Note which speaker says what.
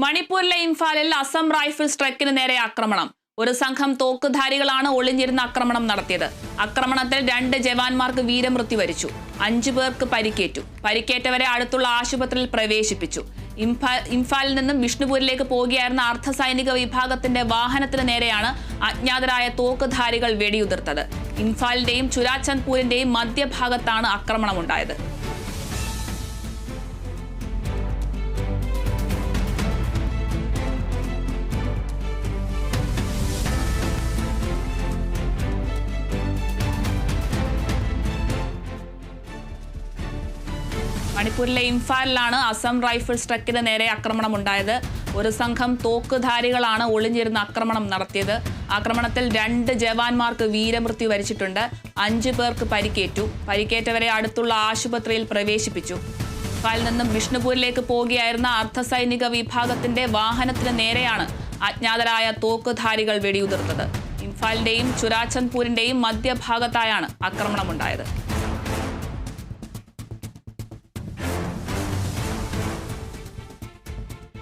Speaker 1: മണിപ്പൂരിലെ ഇംഫാലിൽ അസം റൈഫിൾസ് ട്രക്കിന് നേരെ ആക്രമണം. ഒരു സംഘം തോക്കുധാരികളാണ് ഒളിഞ്ഞിരുന്ന ആക്രമണം നടത്തിയത്. ആക്രമണത്തിൽ രണ്ട് ജവാന്മാർക്ക് വീരമൃത്യു വരിച്ചു. അഞ്ചു പേർക്ക് പരിക്കേറ്റു. പരിക്കേറ്റവരെ അടുത്തുള്ള ആശുപത്രിയിൽ പ്രവേശിപ്പിച്ചു. ഇംഫാ- ഇംഫാലിൽ നിന്നും വിഷ്ണുപൂരിലേക്ക് പോകുകയായിരുന്ന അർദ്ധസൈനിക വിഭാഗത്തിന്റെ വാഹനത്തിന് നേരെയാണ് അജ്ഞാതരായ തോക്കുധാരികൾ വെടിയുതിർത്തത്. ഇംഫാലിന്റെയും ചുരാചന്ദ്പൂരിന്റെയും മധ്യഭാഗത്താണ് ആക്രമണമുണ്ടായത്. മണിപ്പൂരിലെ ഇംഫാലിലാണ് അസം റൈഫിൾസ് ട്രക്കിന് നേരെ ആക്രമണം ഉണ്ടായത് ഒരു സംഘം തോക്കുധാരികളാണ് ഒളിഞ്ഞിരുന്ന ആക്രമണം നടത്തിയത്. ആക്രമണത്തിൽ രണ്ട് ജവാന്മാർക്ക് വീരമൃത്യു വരിച്ചിട്ടുണ്ട്. അഞ്ചു പേർക്ക് പരിക്കേറ്റു. പരിക്കേറ്റവരെ അടുത്തുള്ള ആശുപത്രിയിൽ പ്രവേശിപ്പിച്ചു. ഇംഫാലിൽ നിന്നും വിഷ്ണുപൂരിലേക്ക് പോകുകയായിരുന്ന അർദ്ധസൈനിക വിഭാഗത്തിന്റെ വാഹനത്തിന് നേരെയാണ് അജ്ഞാതരായ തോക്കുധാരികൾ വെടിയുതിർത്തത് ഇംഫാലിന്റെയും ചുരാചന്ദ്പൂരിന്റെയും മധ്യഭാഗത്തായാണ് ആക്രമണമുണ്ടായത്.